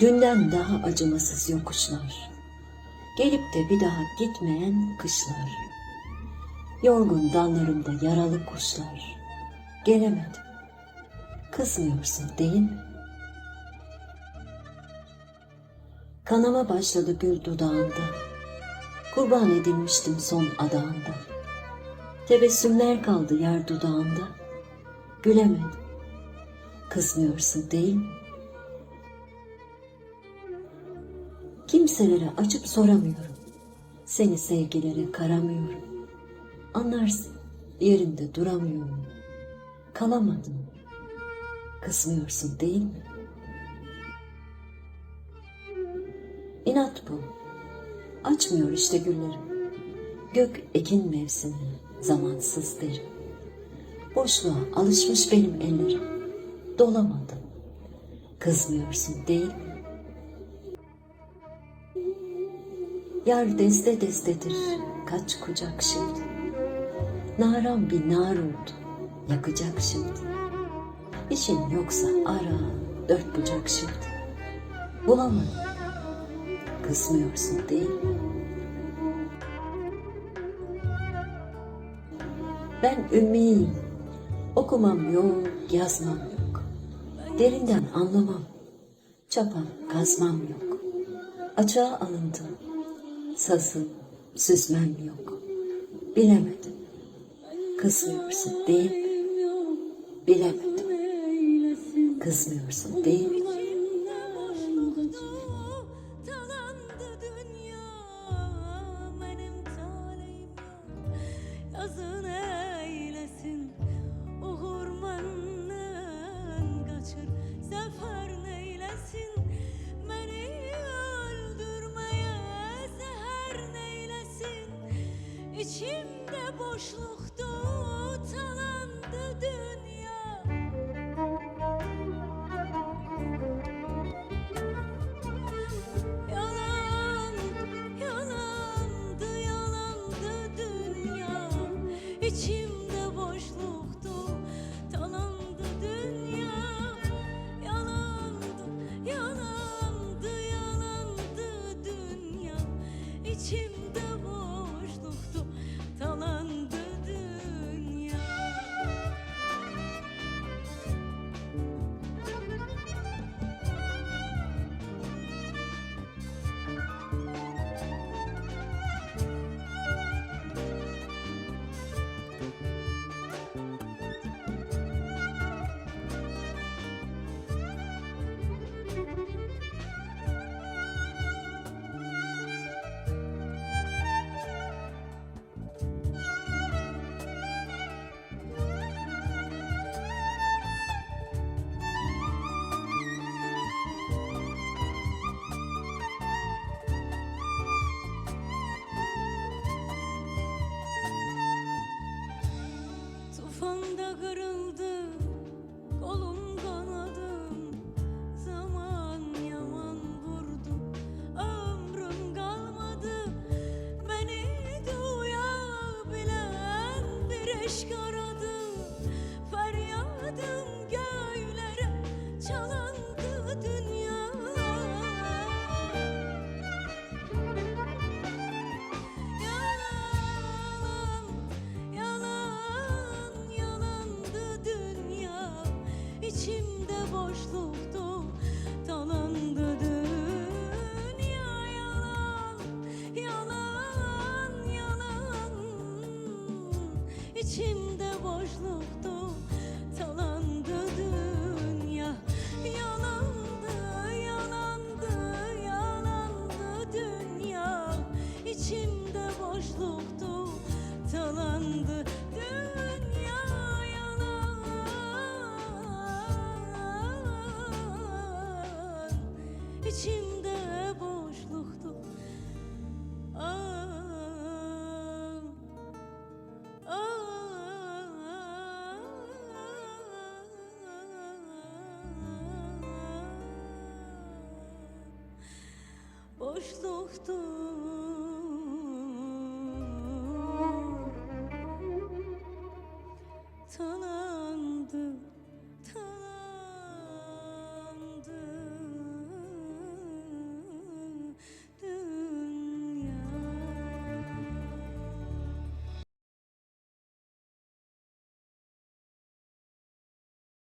Dünden daha acımasız yokuşlar. Gelip de bir daha gitmeyen kışlar. Yorgun dallarımda yaralı kuşlar. Gelemedim. Kızmıyorsun değil mi? Kanama başladı gül dudağında. Kurban edilmiştim son adağında. Tebessümler kaldı yer dudağında. Gülemedim. Kızmıyorsun değil mi? Kimselere açıp soramıyorum. Seni sevgilere karamıyorum. Anlarsın yerinde duramıyorum. Kalamadım. Kızmıyorsun değil mi? İnat bu. Açmıyor işte güllerim. Gök ekin mevsimi, zamansız derim. Boşluğa alışmış benim ellerim. Dolamadım. Kızmıyorsun değil mi? Yar deste destedir, kaç kucak şimdi. Naran bir nar oldu, yakacak şimdi. İşin yoksa ara, dört bucak şimdi. Bulamadım, kızmıyorsun değil mi? Ben ümmiyim, okumam yok, yazmam yok. Derinden anlamam, çapam, kazmam yok. Açığa alındım, sazım, süzmem yok. Bilemedim, kızmıyorsun değil mi? Bilemedim, kızmıyorsun değil mi? İçimde bir boşluktu, talandı dünya yalan İçimde boşluktu ah, ah. Boşluktu sana